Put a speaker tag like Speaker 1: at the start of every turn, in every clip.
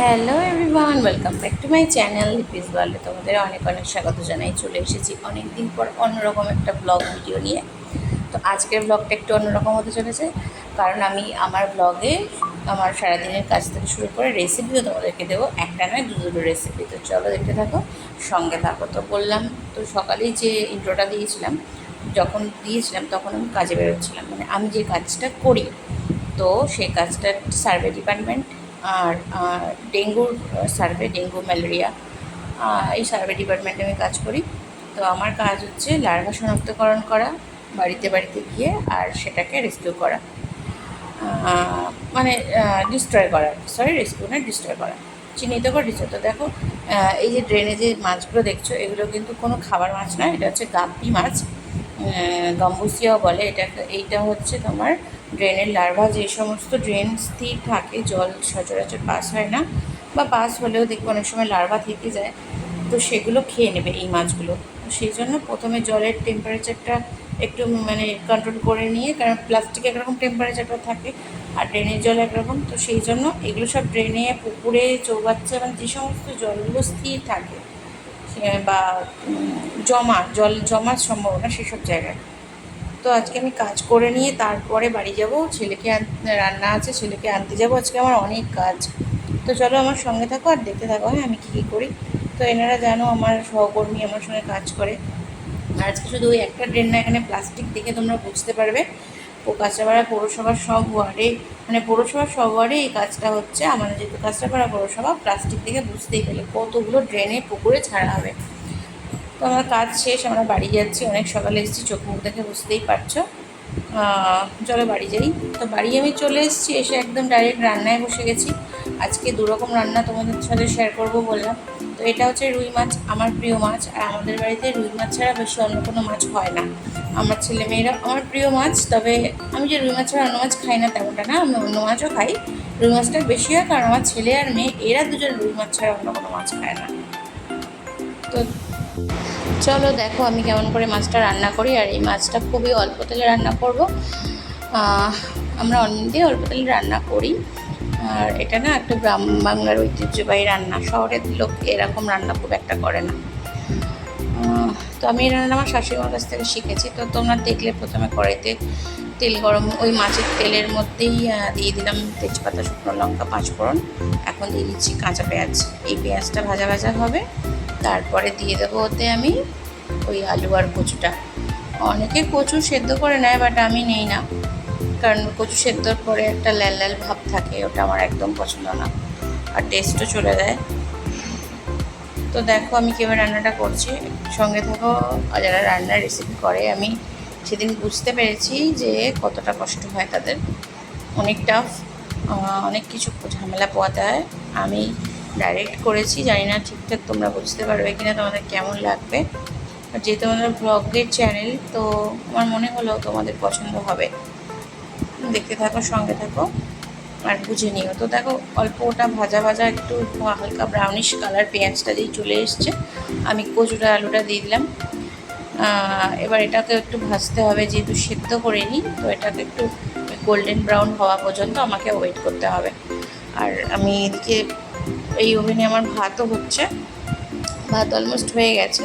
Speaker 1: Hello everyone welcome back to my channel Lipi's ওয়ার্ল্ডে তোমাদের অনেক অনেক স্বাগত জানাই। চলে এসেছি অনেক দিন পর অন্যরকম একটা ব্লগ ভিডিও নিয়ে। তো আজকের ব্লগটা একটু অন্যরকম হতে চলেছে, কারণ আমি আমার ব্লগে আমার সারাদিনের কাজ থেকে শুরু করে রেসিপিও তোমাদেরকে দেবো, একটা নয় দু দুটো রেসিপি তো চলো দেখতে থাকো, সঙ্গে থাকো। তো বললাম, তো সকালেই যে ইন্ট্রোটা দিয়েছিলাম, যখন দিয়েছিলাম তখন আমি কাজে বেরোচ্ছিলাম। মানে আমি যে কাজটা করি, তো সেই কাজটা সার্ভে ডিপার্টমেন্ট আর ডেঙ্গুর সার্ভে, ডেঙ্গু, ম্যালেরিয়া এই সার্ভে ডিপার্টমেন্টে আমি কাজ করি। তো আমার কাজ হচ্ছে লার্ভা শনাক্তকরণ করা, বাড়িতে বাড়িতে গিয়ে আর সেটাকে রেস্কিউ করা। মানে ডিস্ট্রয় করা। সরি রেস্কিউ না ডিস্ট্রয় করা। চিহ্নিত করে ডিস্ট্রয় তো দেখো এই যে ড্রেনে যে মাছগুলো দেখছ, এগুলো কিন্তু কোনো খাবার মাছ নয় এটা হচ্ছে গাপ্পি মাছ। গম্বুসিয়াও বলে, এটা এইটা হচ্ছে তোমার ড্রেনের লার্ভা যে সমস্ত ড্রেন স্থির থাকে, জল সচরাচর পাস হয় না বা পাস হলেও দেখবে অনেক সময় লার্ভা থেকে যায়, তো সেগুলো খেয়ে নেবে এই মাছগুলো। তো সেই জন্য প্রথমে জলের টেম্পারেচারটা একটু মানে কন্ট্রোল করে নিয়ে, কারণ প্লাস্টিক একরকম টেম্পারেচারটা থাকে আর ড্রেনের জল একরকম, তো সেই জন্য এগুলো সব ড্রেনে পুকুরে, চৌবাচ্চা মানে যে সমস্ত জলগুলো স্থির থাকে বা জমা, জল জমার সম্ভাবনা সেসব জায়গায়। তো আজকে আমি কাজ করে নিয়ে তারপরে বাড়ি যাব। ছেলেকে রান্না আছে, ছেলেকে আনতে যাব। আজকে আমার অনেক কাজ। তো চলো আমার সঙ্গে থাকো আর দেখতে থাকো হ্যাঁ আমি কী কী করি। তো এনারা জানো আমার সহকর্মী আমার সঙ্গে কাজ করে। আর আজকে শুধু ওই একটা ড্রেন না, এখানে প্লাস্টিক দেখে তোমরা বুঝতে পারবে। ও কাঁচাপাড়া পৌরসভার সব ওয়ার্ডে মানে পৌরসভার সব ওয়ার্ডে এই কাজটা হচ্ছে। আমাদের যেহেতু কাঁচাপাড়া পৌরসভা, প্লাস্টিক দেখে বুঝতেই পেলে কতগুলো ড্রেনে পুকুরে ছাড়া হবে। তো আমার কাজ শেষ, আমরা বাড়ি যাচ্ছি। অনেক সকালে এসেছি, চোখ মুখ দেখে বুঝতেই পারছ। চলো বাড়ি যাই। তো বাড়ি আমি চলে এসেছি, এসে একদম ডাইরেক্ট রান্নায় বসে গেছি। আজকে দু রকম রান্না তোমাদের সাথে শেয়ার করব বললাম। তো এটা হচ্ছে রুই মাছ, আমার প্রিয় মাছ। আর আমাদের বাড়িতে রুই মাছ ছাড়া বেশি অন্য কোনো মাছ হয় না। আমার ছেলে মেয়েরা, আমার প্রিয় মাছ, তবে আমি যে রুই মাছ ছাড়া অন্য মাছ খাই না তেমনটা না, আমি অন্য মাছও খাই। রুই মাছটা বেশি হয়, কারণ আমার ছেলে আর মেয়ে, এরা দুজন রুই মাছ ছাড়া অন্য কোনো মাছ খায় না। তো চলো দেখো আমি কেমন করে মাছটা রান্না করি, আর এই মাছটা খুবই অল্প তেলে রান্না করব। আমরা অনেকদিন অল্প তেলে রান্না করি। আর এটা না একটা গ্রাম, বাংলার ঐতিহ্যবাহী রান্না, শহরের লোক এরকম রান্না খুব একটা করে না। তো আমি এই রান্না আমার শাশুড়িমার কাছ থেকে শিখেছি, তো তোমরা দেখলে প্রথমে কড়াইতে তেল গরম, ওই মাছের তেলের মধ্যেই দিয়ে দিলাম তেজপাতা, শুকনো লঙ্কা, পাঁচফোড়ন। এখন দিয়ে দিচ্ছি কাঁচা পেঁয়াজ। এই পেঁয়াজটা ভাজা ভাজা হবে। তারপরে দিয়ে দেবো ওতে আমি ওই আলু আর কচুটা। অনেকে কচু সেদ্ধ করে নেয় বাট আমি নেই না। কারণ কচু সেদ্ধর পরে একটা লাল লাল ভাব থাকে, ওটা আমার একদম পছন্দ না। আর টেস্টও চলে যায়। তো দেখো আমি কীভাবে রান্নাটা করছি। সঙ্গে থাকো যারা রান্নার রেসিপি করে, আমি সেদিন বুঝতে পেরেছি যে কতটা কষ্ট হয় তাদের। অনেক টাফ অনেক কিছু ঝামেলা পোয়াতে হয়। আমি ডাইরেক্ট করেছি, জানি না ঠিকঠাক তোমরা বুঝতে পারবে কিনা, তোমাদের কেমন লাগবে। আর যেহেতু আমাদের ব্লগের চ্যানেল তো আমার মনে হলো তোমাদের পছন্দ হবে। দেখতে থাকো, সঙ্গে থাকো, আর বুঝে নিও। তো দেখো, অল্প ওটা ভাজা ভাজা, একটু হালকা ব্রাউনিশ কালার পেঁয়াজটা দিয়ে চলে এসছে। আমি কচুটা, আলুটা দিয়ে দিলাম। এবার এটাকে একটু ভাজতে হবে, যেহেতু সেদ্ধ করে নিই, তো এটাকে একটু গোল্ডেন ব্রাউন হওয়া পর্যন্ত আমাকে ওয়েট করতে হবে। আর আমি এদিকে এই ওভেনে আমার ভাতও হচ্ছে। ভাত অলমোস্ট হয়ে গেছে।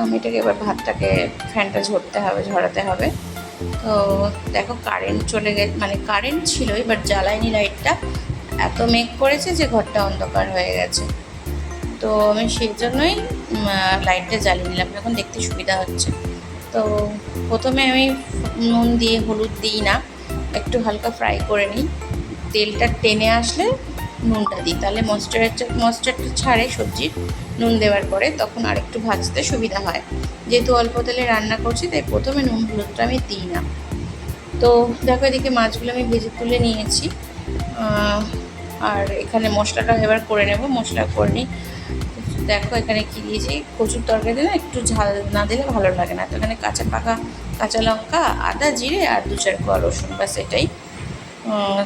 Speaker 1: আমি, এটাকে এবার ভাতটাকে ফ্যানটা ঝরতে হবে, ঝরাতে হবে। তো দেখো কারেন্ট চলে গেছে মানে কারেন্ট ছিলই বাট জ্বালায়নি লাইটটা এত মেঘ করেছে যে ঘরটা অন্ধকার হয়ে গেছে। তো আমি সেই জন্যই লাইটটা জ্বালিয়ে নিলাম। এখন দেখতে সুবিধা হচ্ছে। তো প্রথমে আমি নুন দিয়ে, হলুদ দিই না। একটু হালকা ফ্রাই করে নিই। তেলটা টেনে আসলে নুনটা দিই। তাহলে ময়েশ্চারাইজার ময়েশ্চারটা ছাড়ে সবজির নুন দেওয়ার পরে তখন আরেকটু ভাজতে সুবিধা হয়। যেহেতু অল্প তেলে রান্না করছি তাই প্রথমে নুন হলুদটা আমি দিই না। তো দেখো এদিকে মাছগুলো আমি ভেজে তুলে নিয়েছি। আর এখানে মশলাটা এবার করে নেব। মশলা করে নিই। দেখো এখানে কি দিয়েছি? কচুর তরকারিতে না একটু ঝাল না দিলে ভালো লাগে না। তো এখানে কাঁচা পাকা কাঁচা লঙ্কা আদা জিরে আর দু চার কোয়া রসুন ব্যাস এটাই। উম,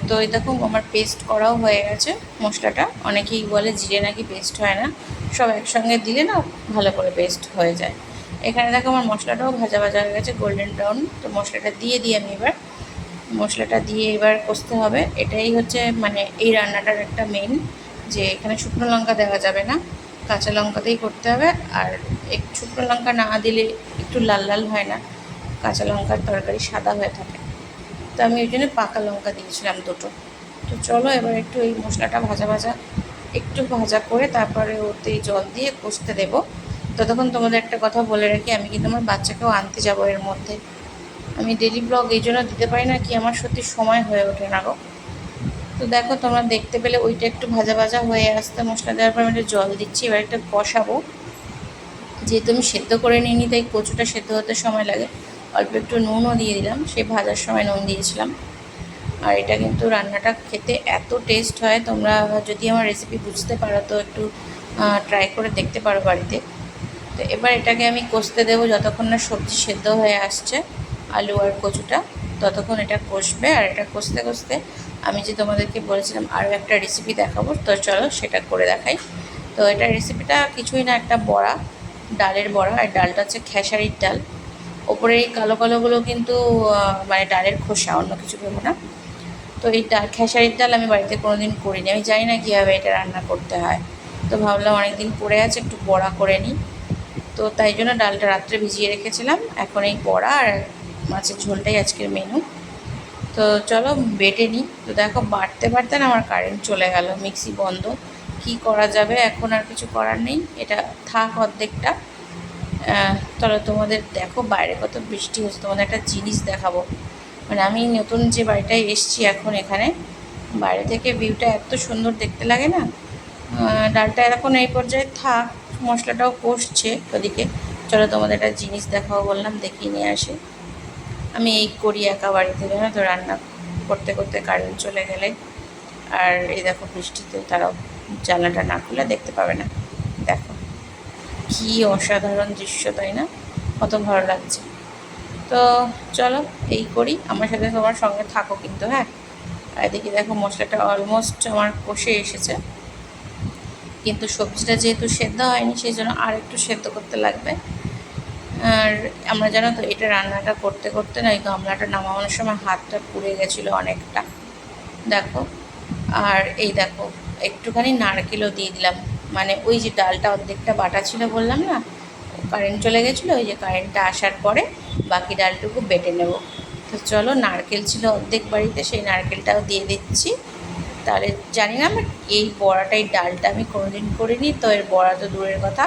Speaker 1: তো এই দেখো আমার পেস্ট করাও হয়ে গেছে মশলাটা। অনেকেই বলে জিরে নাকি পেস্ট হয় না। সব একসঙ্গে দিলে না ভালো করে পেস্ট হয়ে যায়। এখানে দেখো আমার মশলাটাও ভাজা ভাজা হয়ে গেছে গোল্ডেন ব্রাউন তো মশলাটা দিয়ে দিই আমি এবার। মশলাটা দিয়ে এবার কষতে হবে। এটাই হচ্ছে মানে এই রান্নাটার একটা মেন যে এখানে শুকনো লঙ্কা দেওয়া যাবে না। কাঁচা লঙ্কাতেই করতে হবে। আর একটু শুকনো লঙ্কা না দিলে একটু লাল লাল হয় না। কাঁচা লঙ্কার তরকারি সাদা হয়ে থাকে। আমি ওই জন্য পাকা লঙ্কা দিয়েছিলাম দুটো। তো চলো এবার একটু এই মশলাটা ভাজা ভাজা, একটু ভাজা করে তারপরে ওতে জল দিয়ে কষতে দেবো। ততক্ষণ তোমাদের একটা কথা বলে রাখি, আমি কিন্তু আমার বাচ্চাকেও আনতে যাব এর মধ্যে। আমি ডেলি ব্লগ এই জন্য দিতে পারি না কি আমার সত্যি সময় হয়ে ওঠে না গো। তো দেখো তোমরা দেখতে পেলে ওইটা একটু ভাজা ভাজা হয়ে আসতে মশলা দেওয়ার পর আমি একটা জল দিচ্ছি, এবার একটা কষাবো। যেহেতু আমি সেদ্ধ করে নিইনি, তাই কচুটা সেদ্ধ হতে সময় লাগে। অল্প একটু নুনও দিয়ে দিলাম। সেই ভাজার সময় নুন দিয়েছিলাম। আর এটা কিন্তু রান্নাটা খেতে এত টেস্ট হয়। তোমরা যদি আমার রেসিপি বুঝতে পারো, তো একটু ট্রাই করে দেখতে পারো বাড়িতে। তো এবার এটাকে আমি কষতে দেবো যতক্ষণ না সবজি সেদ্ধ হয়ে আসছে, আলু আর কচুটা, ততক্ষণ এটা কষবে। আর এটা কষতে কষতে আমি যে তোমাদেরকে বলেছিলাম আরও একটা রেসিপি দেখাবো, তো চলো সেটা করে দেখাই। তো এটা রেসিপিটা কিছুই না, একটা বড়া, ডালের বড়া। আর ডালটা হচ্ছে খেসারির ডাল। ওপরে এই কালো কালোগুলো কিন্তু মানে ডালের খোসা, অন্য কিছু ভেবো না। তো এই ডাল, খেসারির ডাল আমি বাড়িতে কোনো দিন করিনি। আমি জানি না কীভাবে এটা রান্না করতে হয়। তো ভাবলাম অনেকদিন পরে আছে, একটু বড়া করে নিই। তো তাই জন্য ডালটা রাত্রে ভিজিয়ে রেখেছিলাম। এখন এই বড়া আর মাছের ঝোলটাই আজকের মেনু তো চলো বেটে নিই। তো দেখো, বাড়তে বাড়তে না আমার কারেন্ট চলে গেল। মিক্সি বন্ধ। কি করা যাবে? এখন আর কিছু করার নেই। এটা থাক অর্ধেকটা। আহ, চলো তোমাদের দেখো বাইরে কত বৃষ্টি হচ্ছে তোমাদের একটা জিনিস দেখাবো। মানে আমি নতুন যে বাড়িটায় এসছি এখন এখানে বাইরে থেকে ভিউটা এত সুন্দর দেখতে লাগে না? ডালটা এখন এই পর্যায়ে থাক মশলাটাও কষছে ওদিকে। চলো তোমাদের একটা জিনিস দেখাও বললাম দেখিয়ে নিয়ে আসি। আমি এই করি একা বাড়িতে জানো তো রান্না করতে করতে কারেন্ট চলে গেলে। আর এই দেখো বৃষ্টিতে তারাও জানলাটা না খুলে দেখতে পাবে না। দেখো। কি অসাধারণ দৃশ্য, তাই না? কত ভালো লাগছে। তো চলো, এই করি। আমার সাথে তোমার সঙ্গে থাকো কিন্তু হ্যাঁ? এদিকে দেখো, মশলাটা অলমোস্ট আমার কষে এসেছে। কিন্তু সবজিটা যেহেতু সেদ্ধ হয়নি, সেই জন্য আর একটু সেদ্ধ করতে লাগবে। আর আমরা জানো তো, এটা রান্নাটা করতে করতে না, এই গামলাটা নামানোর সময় হাতটা পুড়ে গেছিল অনেকটা। দেখো, আর এই দেখো, একটুখানি নারকেলও দিয়ে দিলাম। মানে ওই যে ডালটা অর্ধেকটা বাটা ছিল বললাম না কারেন্ট চলে গেছিল, ওই যে কারেন্টটা আসার পরে বাকি ডালটুকু বেটে নেব। তো চলো, নারকেল ছিল অর্ধেক বাড়িতে, সেই নারকেলটাও দিয়ে দিচ্ছি। তাহলে জানি না এই বড়াটা এই ডালটা আমি কোনোদিন করিনি, তো এর বড়া তো দূরের কথা।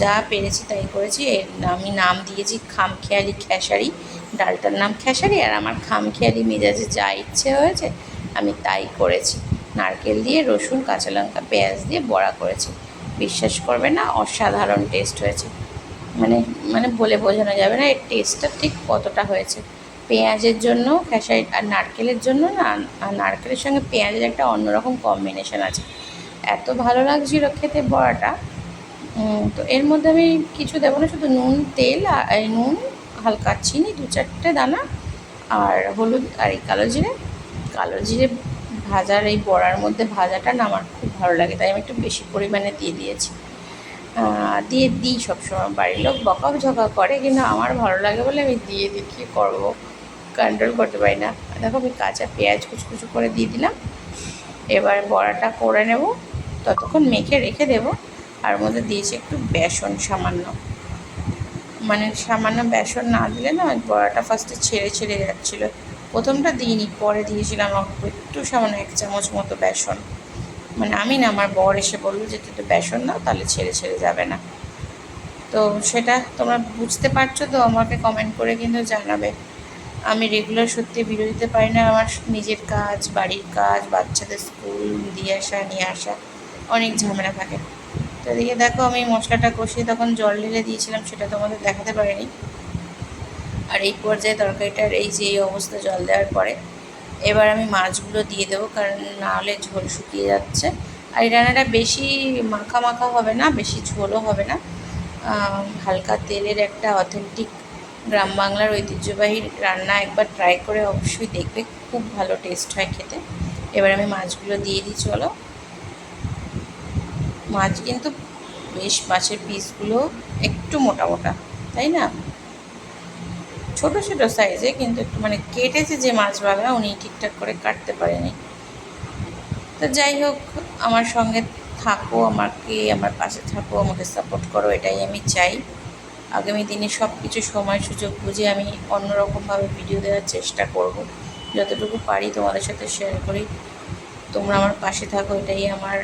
Speaker 1: যা পেরেছি তাই করেছি। এর আমি নাম দিয়েছি খামখেয়ালি খেসারি। ডালটার নাম খেসারি, আর আমার খামখেয়ালি মেজাজে যা ইচ্ছে হয়েছে, আমি তাই করেছি। নারকেল দিয়ে, রসুন, কাঁচা লঙ্কা, পেঁয়াজ দিয়ে বড়া করেছি। বিশ্বাস করবে না, অসাধারণ টেস্ট হয়েছে। মানে মানে বলে বোঝানো যাবে না, এর টেস্টটা ঠিক কতটা হয়েছে। পেঁয়াজের জন্য, খেসারি আর নারকেলের জন্য না নারকেলের সঙ্গে পেঁয়াজের একটা অন্যরকম কম্বিনেশন আছে। এত ভালো লাগছিল খেতে বড়াটা। তো এর মধ্যে আমি কিছু দেবো না, শুধু নুন, তেল আর নুন, হালকা চিনি, দু চারটে দানা, আর হলুদ আর এই কালো জিরে। কালো জিরে ভাজার এই বড়ার মধ্যে ভাজাটা না আমার খুব ভালো লাগে, তাই আমি একটু বেশি পরিমাণে দিয়ে দিয়েছি। দিয়ে দিই সবসময় বাড়ির লোক বকাও ঝকা করে, কিন্তু আমার ভালো লাগে বলে আমি দিয়ে দিই, কী করব? কন্ট্রোল করতে পারি না। দেখো আমি কাঁচা পেঁয়াজ কুচকুচু করে দিয়ে দিলাম, এবার বড়াটা করে নেব, ততক্ষণ মেখে রেখে দেবো আর মধ্যে দিয়েছি একটু বেসন সামান্য। মানে সামান্য বেসন না দিলে না বড়াটা ফার্স্টে ছেড়ে ছেড়ে যাচ্ছিল। প্রথমটা দিইনি, পরে দিয়েছিলাম। অল্প একটু সামান্য এক চামচ মতো বেসন। মানে আমি না, আমার বর এসে বলল যে, তুই একটু বেসন দাও, তাহলে ছেড়ে ছেড়ে যাবে না। তো সেটা তোমরা বুঝতে পারছ তো, আমাকে কমেন্ট করে কিন্তু জানাবে। আমি রেগুলার সত্যি দিতে পারি না, আমার নিজের কাজ, বাড়ির কাজ, বাচ্চাদের স্কুল, দিয়ে আসা, নিয়ে আসা, অনেক ঝামেলা থাকে। তো এদিকে দেখো, আমি মশলাটা কষিয়ে তখন জল ঢেলে দিয়েছিলাম, সেটা তোমাদের দেখাতে পারিনি। আর এই পর্যায়ে তরকারিটার এই যে এই অবস্থা জল দেওয়ার পরে এবার আমি মাছগুলো দিয়ে দেবো, কারণ না হলে ঝোল শুকিয়ে যাচ্ছে। আর এই রান্নাটা বেশি মাখা মাখা হবে না, বেশি ঝোলও হবে না। হালকা তেলের একটা অথেন্টিক গ্রাম বাংলার ঐতিহ্যবাহী রান্না একবার ট্রাই করে অবশ্যই দেখবে, খুব ভালো টেস্ট হয় খেতে। এবার আমি মাছগুলো দিয়ে দিই, চলো। মাছ কিন্তু বেশ মাছের পিসগুলো একটু মোটা মোটা, তাই না? ছোট ছোট সাইজে কিন্তু একটু মানে কেটেছে যে মাছওয়ালা উনি ঠিকঠাক করে কাটতে পারেনি। তো যাই হোক, আমার সঙ্গে থাকো, আমাকে, আমার পাশে থাকো, আমাকে সাপোর্ট করো, এটাই আমি চাই। আগামী দিনে সব কিছু সময়, সুযোগ বুঝে আমি অন্যরকমভাবে ভিডিও দেওয়ার চেষ্টা করব। যতটুকু পারি তোমাদের সাথে শেয়ার করি। তোমরা আমার পাশে থাকো, এটাই আমার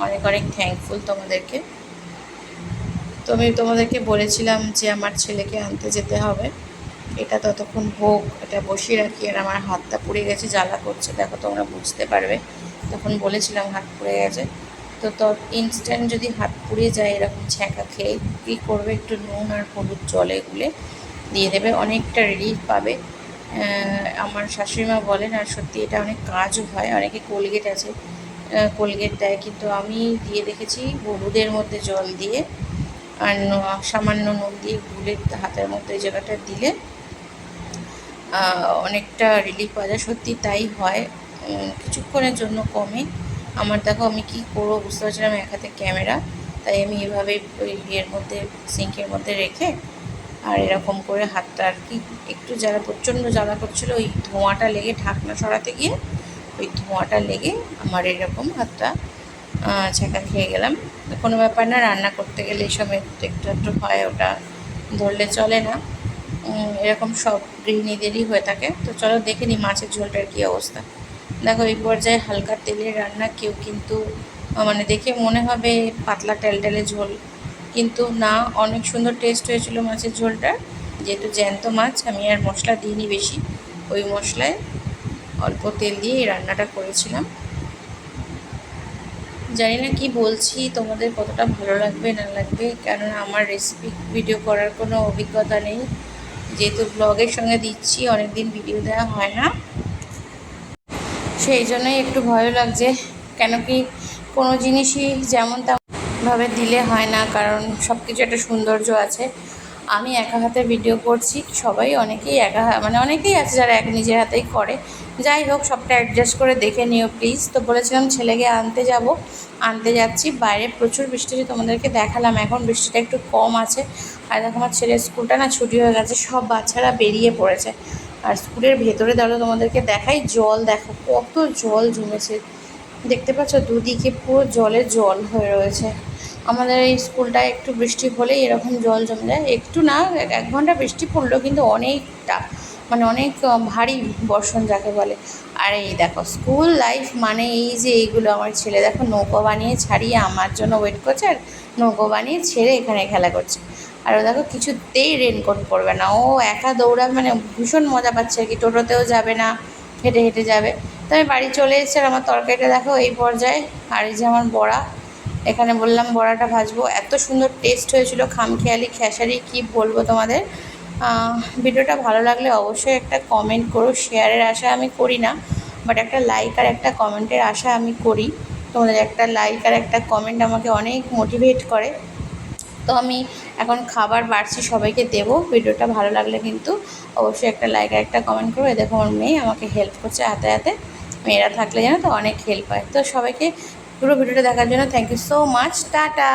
Speaker 1: অনেক অনেক থ্যাঙ্কফুল তোমাদেরকে। তো আমি তোমাদেরকে বলেছিলাম যে আমার ছেলেকে আনতে যেতে হবে। এটা ততক্ষণ হোক, এটা বসিয়ে রাখি আর আমার হাতটা পুড়ে গেছে, জ্বালা করছে, দেখো তোমরা বুঝতে পারবে। তখন বলেছিলাম হাত পুড়ে গেছে। তো তো ইনস্ট্যান্ট যদি হাত পুড়ে যায় এরকম ছ্যাঁকা খেয়ে, কী করবে? একটু নুন আর হলুদ জলে গুলে দিয়ে দেবে, অনেকটা রিলিফ পাবে। আমার শাশুড়িমা বলেন, আর সত্যি এটা অনেক কাজও হয়, অনেকে কোলগেট আছে কোলগেট দেয়, কিন্তু আমি দিয়ে দেখেছি হলুদের মধ্যে জল দিয়ে আর সামান্য নুন দিয়ে গুলে হাতের মধ্যে এই জায়গাটা দিলে অনেকটা রিলিফ পাওয়া যায়। সত্যি তাই হয়। কিছুক্ষণের জন্য কমে। আমার দেখো, আমি কি করব বুঝতে পারছিলাম এক হাতে ক্যামেরা, তাই আমি এভাবে ওই ইয়ের মধ্যে সিঙ্কের মধ্যে রেখে আর এরকম করে হাতটা আর কি, একটু জ্বালা, প্রচণ্ড জ্বালা করছিল। ওই ধোঁয়াটা লেগে ঢাকনা সরাতে গিয়ে, ওই ধোঁয়াটা লেগে আমার এরকম হাতটা ছ্যাঁকা খেয়ে গেলাম। কোনো ব্যাপার না, রান্না করতে গেলে এইসব একটু একটু হয়, ওটা ধরলে চলে না। এরকম সব গৃহিণীদেরই হয়ে থাকে। তো চলো দেখে নিই মাছের ঝোলটার কী অবস্থা। দেখো, এই পর্যায়ে হালকা তেলের রান্না, কেউ কিন্তু মানে দেখে মনে হবে পাতলা টেলটেলে ঝোল। কিন্তু না, অনেক সুন্দর টেস্ট হয়েছিল মাছের ঝোলটা। যেহেতু জ্যান্ত মাছ, আমি আর মশলা দিইনি বেশি। ওই মশলায় অল্প তেল দিয়ে এই রান্নাটা করেছিলাম। জানি না কি বলছি, তোমাদের কতটা ভালো লাগবে, না লাগবে, কেননা আমার রেসিপি ভিডিও করার কোনো অভিজ্ঞতা নেই। যেহেতু ব্লগের সঙ্গে দিচ্ছি, অনেকদিন ভিডিও দেওয়া হয় না। সেই জন্যই একটু ভয় লাগছে, কেন কি কোনো জিনিসই যেমন তেমনভাবে দিলে হয় না, কারণ সব কিছু একটা সৌন্দর্য আছে। আমি একা হাতে ভিডিও করছি, সবাই অনেকেই একা মানে অনেকেই আছে যারা এক নিজের হাতেই করে। যাই হোক, সবটা অ্যাডজাস্ট করে দেখে নিও প্লিজ তো বলেছিলাম ছেলেকে আনতে যাব। আনতে যাচ্ছি, বাইরে প্রচুর বৃষ্টি হচ্ছে, তোমাদেরকে দেখালাম। এখন বৃষ্টিটা একটু কম আছে। আর দেখো আমার ছেলের স্কুলটা না ছুটি হয়ে গেছে, সব বাচ্চারা বেরিয়ে পড়েছে। আর স্কুলের ভেতরে দাঁড়ো, তোমাদেরকে দেখাই জল। দেখো কত জল জমেছে। দেখতে পাচ্ছ দুদিকে পুরো জলে জল হয়ে রয়েছে। আমাদের এই স্কুলটায় একটু বৃষ্টি হলেই এরকম জল জমে যায়। একটু না, এক- ঘণ্টা বৃষ্টি পড়ল কিন্তু অনেকটা মানে অনেক ভারী বর্ষণ যাকে বলে। আর এই দেখো, স্কুল লাইফ মানে এই যে এইগুলো, আমার ছেলে দেখো নৌকো বানিয়ে ছাড়িয়ে আমার জন্য ওয়েট করছে আর নৌকো বানিয়ে ছেড়ে এখানে খেলা করছে। আর ও দেখো কিছুতেই রেনকোট পরবে না। ও একা দৌড়াবে মানে ভীষণ মজা পাচ্ছে আর কি। টোটোতেও যাবে না, হেঁটে হেঁটে যাবে। তো আমি বাড়ি চলে এসেছি আর আমার তরকারিটা দেখো এই পর্যায়ে। আর এই যে আমার বড়া এখানে বললাম বড়াটা ভাজবো। এত সুন্দর টেস্ট হয়েছিল, খামখেয়ালি, খেসারি, কি বলব তোমাদের? ভিডিওটা ভালো লাগলে অবশ্যই একটা কমেন্ট করো শেয়ারের আশা আমি করি না বাট একটা লাইক আর একটা কমেন্টের আশা আমি করি। তোমাদের একটা লাইক আর একটা কমেন্ট আমাকে অনেক মোটিভেট করে। তো আমি এখন খাবার বাড়ছি সবাইকে দেবো, ভিডিওটা ভালো লাগলে কিন্তু অবশ্যই একটা লাইক আর একটা কমেন্ট করো। দেখো আমার মেয়ে আমাকে হেল্প করছে হাতে হাতে, মেয়েরা থাকলে জানো তো অনেক হেল্প হয়। তো সবাইকে পুরো ভিডিওটা দেখার জন্য thank you so much tata.